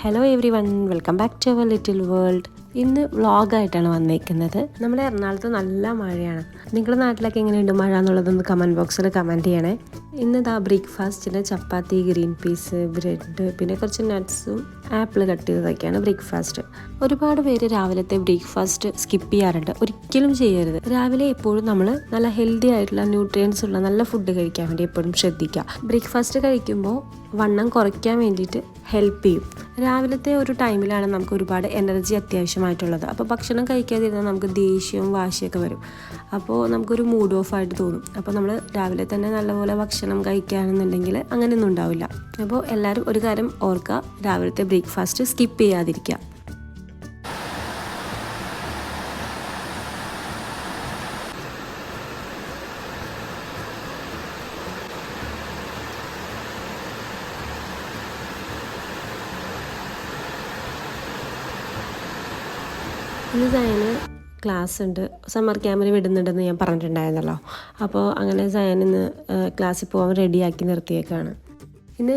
Hello everyone welcome back to our little world ഇന്ന് വ്ളോഗായിട്ടാണ് വന്നിരിക്കുന്നത് നമ്മുടെ എറണാകുളത്ത് നല്ല മഴയാണ്. നിങ്ങളുടെ നാട്ടിലൊക്കെ എങ്ങനെയുണ്ട് മഴ എന്നുള്ളതൊന്ന് കമന്റ് ബോക്സിൽ കമന്റ് ചെയ്യണേ. ഇന്ന് ഇതാ ബ്രേക്ക്ഫാസ്റ്റിന് ചപ്പാത്തി ഗ്രീൻ പീസ് ബ്രെഡ് പിന്നെ കുറച്ച് നട്ട്സും ആപ്പിൾ കട്ട് ചെയ്തതൊക്കെയാണ് ബ്രേക്ക്ഫാസ്റ്റ് ഒരുപാട് പേര് രാവിലത്തെ ബ്രേക്ക്ഫാസ്റ്റ് സ്കിപ്പ് ചെയ്യാറുണ്ട്. ഒരിക്കലും ചെയ്യരുത്. രാവിലെ എപ്പോഴും നമ്മൾ നല്ല ഹെൽത്തി ആയിട്ടുള്ള ന്യൂട്രിയൻസ് ഉള്ള നല്ല ഫുഡ് കഴിക്കാൻ വേണ്ടി എപ്പോഴും ശ്രദ്ധിക്കുക. ബ്രേക്ക്ഫാസ്റ്റ് കഴിക്കുമ്പോൾ വണ്ണം കുറയ്ക്കാൻ വേണ്ടിയിട്ട് ഹെൽപ്പ് ചെയ്യും. രാവിലത്തെ ഒരു ടൈമിലാണ് നമുക്ക് ഒരുപാട് എനർജി അത്യാവശ്യമായിട്ടുള്ളത്. അപ്പോൾ ഭക്ഷണം കഴിക്കാതിരുന്നാൽ നമുക്ക് ദേഷ്യവും വാശിയൊക്കെ വരും. അപ്പോൾ നമുക്കൊരു മൂഡ് ഓഫ് ആയിട്ട് തോന്നും. അപ്പോൾ നമ്മൾ രാവിലെ തന്നെ നല്ലപോലെ ഭക്ഷണം കഴിക്കുകയാണെന്നുണ്ടെങ്കിൽ അങ്ങനെയൊന്നും ഉണ്ടാവില്ല. അപ്പോൾ എല്ലാവരും ഒരു കാര്യം ഓർക്കുക രാവിലത്തെ ബ്രേക്ക്ഫാസ്റ്റ് സ്കിപ്പ് ചെയ്യാതിരിക്കുക ഇന്ന് സയന് ക്ലാസ് ഉണ്ട് സമ്മർ ക്യാമ്പിൽ വിടുന്നുണ്ടെന്ന് ഞാൻ പറഞ്ഞിട്ടുണ്ടായിരുന്നല്ലോ. അപ്പോൾ അങ്ങനെ സയൻ ഇന്ന് ക്ലാസ്സിൽ പോകാൻ റെഡിയാക്കി നിർത്തിയേക്കാണ്. ഇന്ന്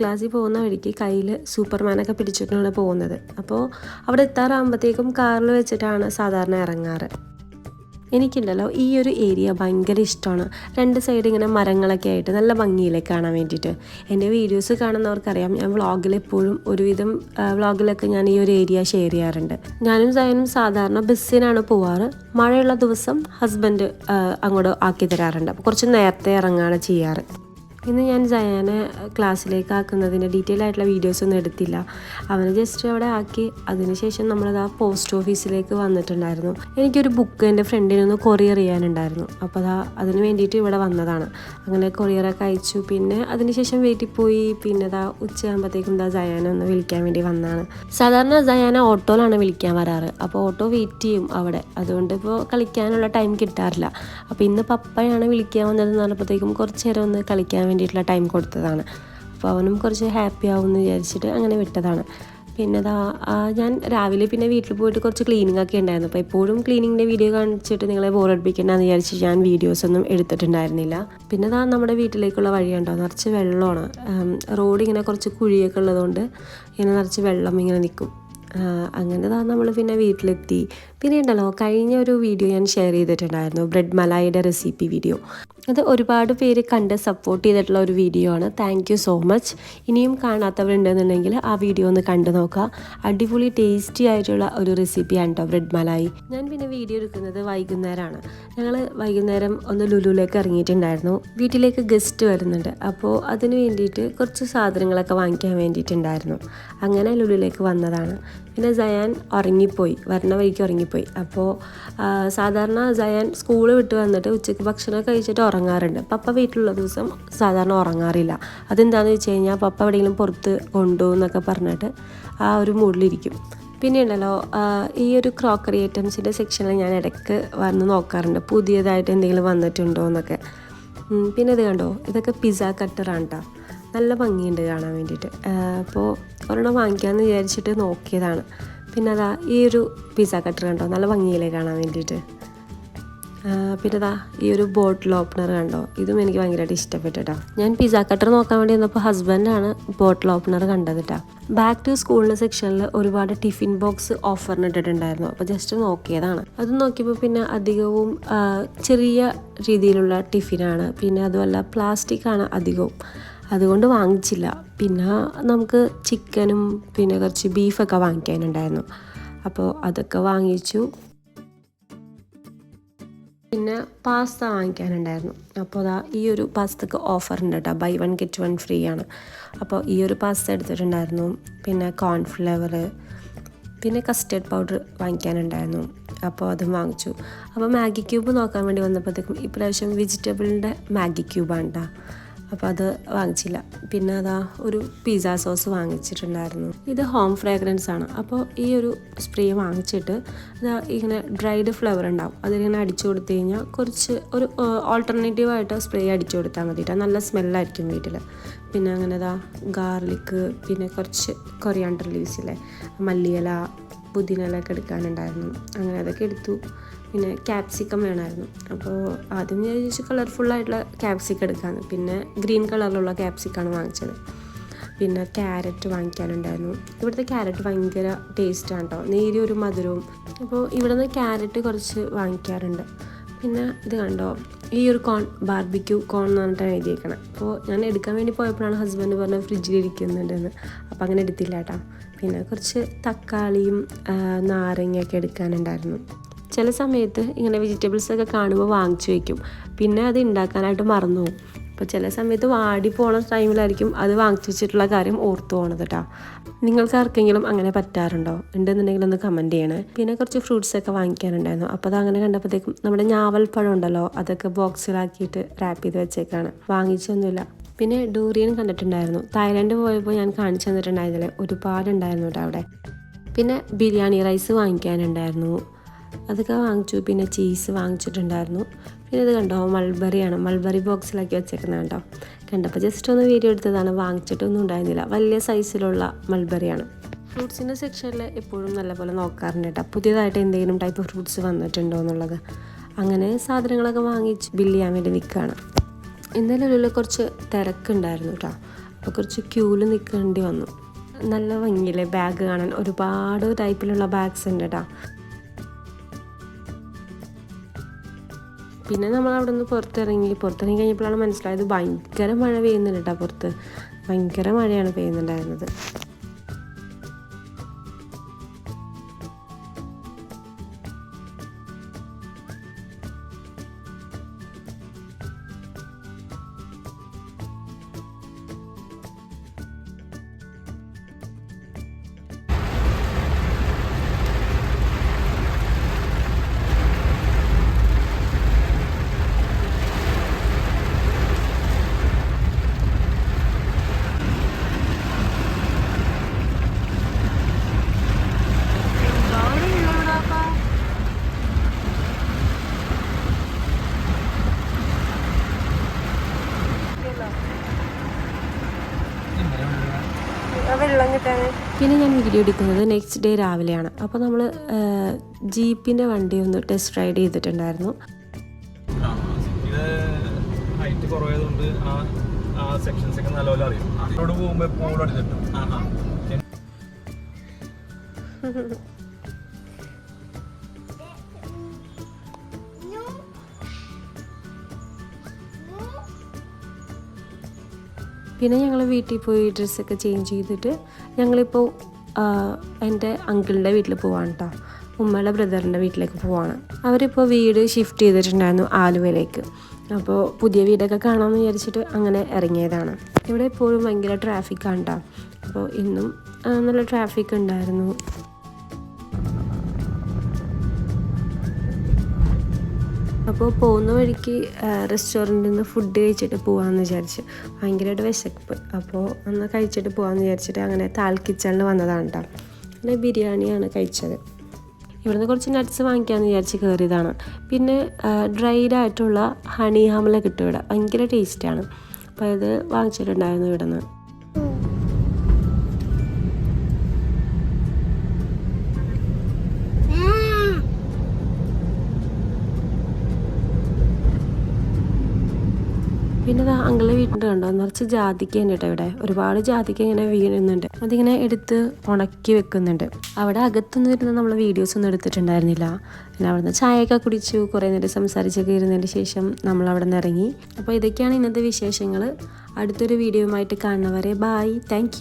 ക്ലാസ്സിൽ പോകുന്ന വഴിക്ക് കയ്യിൽ സൂപ്പർമാനൊക്കെ പിടിച്ചിട്ടാണ് പോകുന്നത്. അപ്പോൾ അവിടെ എത്താറാകുമ്പോഴത്തേക്കും കാറിൽ വെച്ചിട്ടാണ് സാധാരണ ഇറങ്ങാറ്. എനിക്കുണ്ടല്ലോ ഈ ഒരു ഏരിയ ഭയങ്കര ഇഷ്ടമാണ്. രണ്ട് സൈഡ് ഇങ്ങനെ മരങ്ങളൊക്കെ ആയിട്ട് നല്ല ഭംഗിയിലെ കാണാൻ വേണ്ടിയിട്ട്. എന്റെ വീഡിയോസ് കാണുന്നവർക്കറിയാം. ഞാൻ വ്ളോഗിൽ എപ്പോഴും ഒരുവിധം വ്ളോഗിലൊക്കെ ഞാൻ ഈ ഒരു ഏരിയ ഷെയർ ചെയ്യാറുണ്ട്. ഞാനും സയനും സാധാരണ ബസ്സിനാണ് പോവാറ്. മഴയുള്ള ദിവസം ഹസ്ബൻഡ് അങ്ങോട്ട് ആക്കി തരാറുണ്ട് അപ്പോൾ കുറച്ച് നേരത്തെ ഇറങ്ങുകയാണ് ചെയ്യാറ്. ഇന്ന് ഞാൻ ജയാനെ ക്ലാസ്സിലേക്ക് ആക്കുന്നതിന്റെ ഡീറ്റെയിൽ ആയിട്ടുള്ള വീഡിയോസ് ഒന്നും എടുത്തില്ല. അവനെ ജസ്റ്റ് അവിടെ ആക്കി അതിനുശേഷം നമ്മളത് ആ പോസ്റ്റ് ഓഫീസിലേക്ക് വന്നിട്ടുണ്ടായിരുന്നു. എനിക്കൊരു ബുക്ക് എന്റെ ഫ്രണ്ടിനൊന്ന് കൊറിയർ ചെയ്യാനുണ്ടായിരുന്നു. അപ്പോൾ അതാ അതിന് വേണ്ടിയിട്ട് ഇവിടെ വന്നതാണ്. അങ്ങനെ കൊറിയറൊക്കെ അയച്ചു. പിന്നെ അതിനുശേഷം വീട്ടിൽ പോയി. പിന്നെ അതാ ഉച്ചയാകുമ്പോഴത്തേക്കും ഇതാ ജയാനെ ഒന്ന് വിളിക്കാൻ വേണ്ടി വന്നതാണ്. സാധാരണ ജയാന ഓട്ടോയിലാണ് വിളിക്കാൻ വരാറ്. അപ്പോൾ ഓട്ടോ വെയിറ്റ് ചെയ്യും അവിടെ. അതുകൊണ്ട് ഇപ്പോൾ കളിക്കാനുള്ള ടൈം കിട്ടാറില്ല. അപ്പോൾ ഇന്ന് പപ്പയാണ് വിളിക്കാൻ വന്നതെന്ന് പറഞ്ഞപ്പോഴത്തേക്കും കുറച്ച് നേരം ഒന്ന് കളിക്കാൻ വേണ്ടിയിട്ടുള്ള ടൈം കൊടുത്തതാണ്. അപ്പോൾ അവനും കുറച്ച് ഹാപ്പി ആവും എന്ന് വിചാരിച്ചിട്ട് അങ്ങനെ വിട്ടതാണ്. പിന്നെ അതാ ഞാൻ രാവിലെ പിന്നെ വീട്ടിൽ പോയിട്ട് കുറച്ച് ക്ലീനിങ് ഒക്കെ ഉണ്ടായിരുന്നു. അപ്പോൾ എപ്പോഴും ക്ലീനിങ്ങിന്റെ വീഡിയോ കാണിച്ചിട്ട് നിങ്ങളെ ബോറടിപ്പിക്കേണ്ടെന്ന് വിചാരിച്ച് ഞാൻ വീഡിയോസൊന്നും എടുത്തിട്ടുണ്ടായിരുന്നില്ല. പിന്നെ അതാ നമ്മുടെ വീട്ടിലേക്കുള്ള വഴിയുണ്ടോ? നിറച്ച് വെള്ളമാണ്. റോഡ് ഇങ്ങനെ കുറച്ച് കുഴിയൊക്കെ ഉള്ളതുകൊണ്ട് ഇങ്ങനെ നിറച്ച് വെള്ളം ഇങ്ങനെ നിൽക്കും അങ്ങനെ താ നമ്മൾ പിന്നെ വീട്ടിലെത്തി. പിന്നെ ഉണ്ടല്ലോ കഴിഞ്ഞ ഒരു വീഡിയോ ഞാൻ ഷെയർ ചെയ്തിട്ടുണ്ടായിരുന്നു ബ്രെഡ് മലായിയുടെ റെസിപ്പി വീഡിയോ അത് ഒരുപാട് പേര് കണ്ട് സപ്പോർട്ട് ചെയ്തിട്ടുള്ള ഒരു വീഡിയോ ആണ്. താങ്ക് സോ മച്ച് ഇനിയും കാണാത്തവരുണ്ടെന്നുണ്ടെങ്കിൽ ആ വീഡിയോ ഒന്ന് കണ്ടു നോക്കുക. അടിപൊളി ടേസ്റ്റി ആയിട്ടുള്ള ഒരു റെസിപ്പിയാണ് കേട്ടോ ബ്രെഡ് മലായി. ഞാൻ പിന്നെ വീഡിയോ എടുക്കുന്നത് വൈകുന്നേരമാണ് ഞങ്ങൾ വൈകുന്നേരം ഒന്ന് ലുലുവിലേക്ക് ഇറങ്ങിയിട്ടുണ്ടായിരുന്നു. വീട്ടിലേക്ക് ഗസ്റ്റ് വരുന്നുണ്ട്. അപ്പോൾ അതിന് വേണ്ടിയിട്ട് കുറച്ച് സാധനങ്ങളൊക്കെ വാങ്ങിക്കാൻ വേണ്ടിയിട്ടുണ്ടായിരുന്നു. അങ്ങനെ ലുലുവിലേക്ക് വന്നതാണ്. പിന്നെ സയാൻ ഉറങ്ങിപ്പോയി. വരണ വഴിക്ക് ഉറങ്ങിപ്പോയി. അപ്പോൾ സാധാരണ സയാൻ സ്കൂൾ വിട്ട് വന്നിട്ട് ഉച്ചയ്ക്ക് ഭക്ഷണം കഴിച്ചിട്ട് ഉറങ്ങാറുണ്ട്. പപ്പ വീട്ടിലുള്ള ദിവസം സാധാരണ ഉറങ്ങാറില്ല. അതെന്താണെന്ന് വെച്ച് കഴിഞ്ഞാൽ പപ്പ എവിടെയെങ്കിലും പുറത്ത് കൊണ്ടുപോകുന്നൊക്കെ പറഞ്ഞിട്ട് ആ ഒരു മൂഡിലിരിക്കും. പിന്നെ ഉണ്ടല്ലോ ഈ ഒരു ക്രോക്കറി ഐറ്റംസിന്റെ സെക്ഷനിൽ ഞാൻ ഇടയ്ക്ക് വന്ന് നോക്കാറുണ്ട്. പുതിയതായിട്ട് എന്തെങ്കിലും വന്നിട്ടുണ്ടോ എന്നൊക്കെ പിന്നെ ഇത് കണ്ടോ? ഇതൊക്കെ പിസ്സ കട്ടറാണ് കേട്ടോ നല്ല ഭംഗിയുണ്ട് കാണാൻ വേണ്ടിയിട്ട്. അപ്പോൾ ഒരെണ്ണം വാങ്ങിക്കാമെന്ന് വിചാരിച്ചിട്ട് നോക്കിയതാണ്. പിന്നെ അതാ ഈ ഒരു പിസ്സ കട്ടർ കണ്ടോ? നല്ല ഭംഗിയിലേ കാണാൻ വേണ്ടിയിട്ട്. പിന്നെ അതാ ഈ ഒരു ബോട്ടിൽ ഓപ്പണർ കണ്ടോ? ഇതും എനിക്ക് ഭയങ്കരമായിട്ട് ഇഷ്ടപ്പെട്ടിട്ടാ. ഞാൻ പിസ്സ കട്ടർ നോക്കാൻ വേണ്ടി വന്നപ്പോൾ ഹസ്ബൻഡാണ് ബോട്ടിൽ ഓപ്പണർ കണ്ടത് കേട്ടോ ബാക്ക് ടു സ്കൂളിന്റെ സെക്ഷനിൽ ഒരുപാട് ടിഫിൻ ബോക്സ് ഓഫറിന് ഇട്ടിട്ടുണ്ടായിരുന്നു. അപ്പോൾ ജസ്റ്റ് നോക്കിയതാണ്. അത് നോക്കിയപ്പോൾ പിന്നെ അധികവും ചെറിയ രീതിയിലുള്ള ടിഫിനാണ് പിന്നെ അതുമല്ല പ്ലാസ്റ്റിക് ആണ് അധികവും. അതുകൊണ്ട് വാങ്ങിച്ചില്ല. പിന്നെ നമുക്ക് ചിക്കനും പിന്നെ കുറച്ച് ബീഫൊക്കെ വാങ്ങിക്കാനുണ്ടായിരുന്നു. അപ്പോൾ അതൊക്കെ വാങ്ങിച്ചു. പിന്നെ പാസ്ത വാങ്ങിക്കാനുണ്ടായിരുന്നു. അപ്പോൾ അതാ ഈ ഒരു പാസ്തക്ക് ഓഫർ ഉണ്ട് കേട്ടോ buy one get one free ആണ്. അപ്പോൾ ഈ ഒരു പാസ്ത എടുത്തിട്ടുണ്ടായിരുന്നു. പിന്നെ കോൺഫ്ലവർ പിന്നെ കസ്റ്റേർഡ് പൗഡർ വാങ്ങിക്കാനുണ്ടായിരുന്നു. അപ്പോൾ അതും വാങ്ങിച്ചു. അപ്പോൾ മാഗി ക്യൂബ് നോക്കാൻ വേണ്ടി വന്നപ്പോഴത്തേക്കും ഇപ്രാവശ്യം വെജിറ്റബിളിന്റെ മാഗി ക്യൂബാണ് കേട്ടോ അപ്പോൾ അത് വാങ്ങിച്ചില്ല. പിന്നെ അതാ ഒരു പിസ്സ സോസ് വാങ്ങിച്ചിട്ടുണ്ടായിരുന്നു. ഇത് ഹോം ഫ്രാഗ്രൻസ് ആണ്. അപ്പോൾ ഈ ഒരു സ്പ്രേ വാങ്ങിച്ചിട്ട് ഇതാ ഇങ്ങനെ ഡ്രൈഡ് ഫ്ലവർ ഉണ്ടാവും. അതിലിങ്ങനെ അടിച്ചു കൊടുത്തു കഴിഞ്ഞാൽ കുറച്ച് ഒരു ഓൾട്ടർനേറ്റീവായിട്ട് സ്പ്രേ അടിച്ചു കൊടുത്താൽ മതിയിട്ട് നല്ല സ്മെല്ലായിരിക്കും വീട്ടിൽ പിന്നെ അങ്ങനെ ഇതാ ഗാർലിക്ക് പിന്നെ കുറച്ച് കൊറിയാണ്ടർ ലീവ്സിലെ മല്ലിയില പുതിനയിലൊക്കെ എടുക്കാനുണ്ടായിരുന്നു. അങ്ങനെ അതൊക്കെ എടുത്തു. പിന്നെ ക്യാപ്സിക്കം വേണമായിരുന്നു. അപ്പോൾ ആദ്യം ഞാൻ ചോദിച്ചു കളർഫുള്ളായിട്ടുള്ള ക്യാപ്സിക്കം എടുക്കാമെന്ന്. പിന്നെ ഗ്രീൻ കളറിലുള്ള ക്യാപ്സിക്കാണ് വാങ്ങിച്ചത്. പിന്നെ ക്യാരറ്റ് വാങ്ങിക്കാനുണ്ടായിരുന്നു. ഇവിടുത്തെ ക്യാരറ്റ് ഭയങ്കര ടേസ്റ്റാണ് കേട്ടോ നേരിയ ഒരു മധുരവും. അപ്പോൾ ഇവിടെ നിന്ന് ക്യാരറ്റ് കുറച്ച് വാങ്ങിക്കാറുണ്ട്. പിന്നെ ഇത് കണ്ടോ? ഈ ഒരു കോൺ ബാർബിക്യൂ കോൺ എന്ന് പറഞ്ഞിട്ടാണ് എഴുതിയേക്കണം അപ്പോൾ ഞാൻ എടുക്കാൻ വേണ്ടി പോയപ്പോഴാണ് ഹസ്ബൻഡ് പറഞ്ഞാൽ ഫ്രിഡ്ജിൽ ഇരിക്കുന്നുണ്ടെന്ന്. അപ്പോൾ അങ്ങനെ എടുത്തില്ല കേട്ടോ പിന്നെ കുറച്ച് തക്കാളിയും നാരങ്ങയൊക്കെ എടുക്കാനുണ്ടായിരുന്നു. ചില സമയത്ത് ഇങ്ങനെ വെജിറ്റബിൾസ് ഒക്കെ കാണുമ്പോൾ വാങ്ങിച്ചു വയ്ക്കും പിന്നെ അത് ഉണ്ടാക്കാനായിട്ട് മറന്നു പോകും. അപ്പോൾ ചില സമയത്ത് വാടി പോണ ടൈമിലായിരിക്കും അത് വാങ്ങിച്ചു വെച്ചിട്ടുള്ള കാര്യം ഓർത്തു പോണത് കേട്ടോ നിങ്ങൾക്ക് ആർക്കെങ്കിലും അങ്ങനെ പറ്റാറുണ്ടോ? ഉണ്ടെന്നുണ്ടെങ്കിൽ ഒന്ന് കമന്റ് ചെയ്യണേ. പിന്നെ കുറച്ച് ഫ്രൂട്ട്സ് ഒക്കെ വാങ്ങിക്കാനുണ്ടായിരുന്നു. അപ്പോൾ അത് അങ്ങനെ കണ്ടപ്പോഴത്തേക്കും നമ്മുടെ ഞാവൽ പഴം ഉണ്ടല്ലോ അതൊക്കെ ബോക്സിലാക്കിയിട്ട് റാപ്പ് ചെയ്ത് വെച്ചേക്കാണ്. വാങ്ങിച്ചൊന്നുമില്ല. പിന്നെ ഡൂറിയൻ കണ്ടിട്ടുണ്ടായിരുന്നു. തായ്ലാൻഡ് പോയപ്പോൾ ഞാൻ കാണിച്ചു തന്നിട്ടുണ്ടായിരുന്നില്ലേ? ഒരുപാടുണ്ടായിരുന്നു കേട്ടോ അവിടെ. പിന്നെ ബിരിയാണി റൈസ് വാങ്ങിക്കാനുണ്ടായിരുന്നു. അതൊക്കെ വാങ്ങിച്ചു. പിന്നെ ചീസ് വാങ്ങിച്ചിട്ടുണ്ടായിരുന്നു. പിന്നെ ഇത് കണ്ടോ മൾബറിയാണ് മൾബറി ബോക്സിലാക്കി വെച്ചേക്കുന്നത് കണ്ടോ. കണ്ടപ്പോൾ ജസ്റ്റ് ഒന്ന് വീഡിയോ എടുത്തതാണ്. വാങ്ങിച്ചിട്ടൊന്നും ഉണ്ടായിരുന്നില്ല. വലിയ സൈസിലുള്ള മൾബറിയാണ് ഫ്രൂട്ട്സിന്റെ സെക്ഷനിൽ എപ്പോഴും നല്ലപോലെ നോക്കാറുണ്ട് കേട്ടോ. പുതിയതായിട്ട് എന്തെങ്കിലും ടൈപ്പ് ഫ്രൂട്ട്സ് വന്നിട്ടുണ്ടോ എന്നുള്ളത്. അങ്ങനെ സാധനങ്ങളൊക്കെ വാങ്ങിച്ച് ബില്ല് ചെയ്യാൻ വേണ്ടി നിൽക്കുകയാണ് ഇന്നലെ ഉള്ളിൽ കുറച്ച് തിരക്കുണ്ടായിരുന്നു കേട്ടോ. അപ്പോൾ കുറച്ച് ക്യൂൽ നിൽക്കേണ്ടി വന്നു. നല്ല ഭംഗിയില്ലേ? ബാഗ് കാണാൻ. ഒരുപാട് ടൈപ്പിലുള്ള ബാഗ്സ് ഉണ്ട് കേട്ടോ. പിന്നെ നമ്മൾ അവിടെ നിന്ന് പുറത്തിറങ്ങി പുറത്തിറങ്ങി കഴിഞ്ഞപ്പോഴാണ് മനസ്സിലായത് ഭയങ്കര മഴ പെയ്യുന്നുണ്ട് കേട്ടോ പുറത്ത്. ഭയങ്കര മഴയാണ് പെയ്യുന്നുണ്ടായിരുന്നത്. പിന്നെ ഞാൻ വീഡിയോ എടുക്കുന്നത് നെക്സ്റ്റ് ഡേ രാവിലെയാണ്. അപ്പോൾ നമ്മൾ ജീപ്പിന്റെ വണ്ടി ഒന്ന് ടെസ്റ്റ് റൈഡ് ചെയ്തിട്ടുണ്ടായിരുന്നു. ആ, ഹൈറ്റ് കുറവായതുകൊണ്ട് ആ ആ സെക്ഷൻസ് ഒക്കെ നല്ലപോലെ അറിയും. അവിടെ പോകുമ്പോൾ എപ്പോഴും അടിച്ചിട്ടും പിന്നെ ഞങ്ങൾ വീട്ടിൽ പോയി ഡ്രസ്സൊക്കെ ചേഞ്ച് ചെയ്തിട്ട് ഞങ്ങളിപ്പോൾ എന്റെ അങ്കിളിന്റെ വീട്ടിൽ പോവാണ് കേട്ടോ ഉമ്മയുടെ ബ്രദറിന്റെ വീട്ടിലേക്ക് പോവാണ്. അവരിപ്പോൾ വീട് ഷിഫ്റ്റ് ചെയ്തിട്ടുണ്ടായിരുന്നു ആലുവയിലേക്ക്. അപ്പോൾ പുതിയ വീടൊക്കെ കാണാമെന്ന് വിചാരിച്ചിട്ട് അങ്ങനെ ഇറങ്ങിയതാണ്. ഇവിടെ എപ്പോഴും ഭയങ്കര ട്രാഫിക്കാണ് കേട്ടോ അപ്പോൾ ഇന്നും നല്ല ട്രാഫിക് ഉണ്ടായിരുന്നു. അപ്പോൾ പോകുന്ന വഴിക്ക് റെസ്റ്റോറന്റിൽ നിന്ന് ഫുഡ് കഴിച്ചിട്ട് പോകാമെന്ന് വിചാരിച്ച്. ഭയങ്കരമായിട്ട് വിശപ്പ്. അപ്പോൾ ഒന്ന് കഴിച്ചിട്ട് പോകാമെന്ന് വിചാരിച്ചിട്ട് അങ്ങനെ താൽ കിച്ചണിൽ വന്നതാണ് കേട്ടോ അങ്ങനെ ബിരിയാണിയാണ് കഴിച്ചത്. ഇവിടുന്ന് കുറച്ച് നട്ട്സ് വാങ്ങിക്കാമെന്ന് വിചാരിച്ച് കയറിയതാണ് പിന്നെ ഡ്രൈഡ് ആയിട്ടുള്ള ഹണി ഹാമല കിട്ടും ഇവിടെ. ഭയങ്കര ടേസ്റ്റാണ് അപ്പോൾ ഇത് വാങ്ങിച്ചിട്ടുണ്ടായിരുന്നു ഇവിടെ പിന്നെ ദാ അങ്കിളെ വീട്ടിൽ കണ്ടോ? നിറച്ച് ജാതിക്ക ഉണ്ട് ഇവിടെ. ഒരുപാട് ജാതിക്ക ഇങ്ങനെ വീഴുന്നുണ്ട്. അതിങ്ങനെ എടുത്ത് ഉണക്കി വെക്കുന്നുണ്ട്. അവിടെ അകത്തുനിന്ന് ഇരുന്ന് നമ്മൾ വീഡിയോസ് ഒന്നും എടുത്തിട്ടുണ്ടായിരുന്നില്ല. പിന്നെ അവിടുന്ന് ചായയൊക്കെ കുടിച്ചു കുറേ നേരം സംസാരിച്ചൊക്കെ ഇരുന്നതിന് ശേഷം നമ്മൾ അവിടെ നിന്ന് ഇറങ്ങി. അപ്പോൾ ഇതൊക്കെയാണ് ഇന്നത്തെ വിശേഷങ്ങൾ അടുത്തൊരു വീഡിയോയുമായിട്ട് കാണുന്നവരെ ബായ് താങ്ക്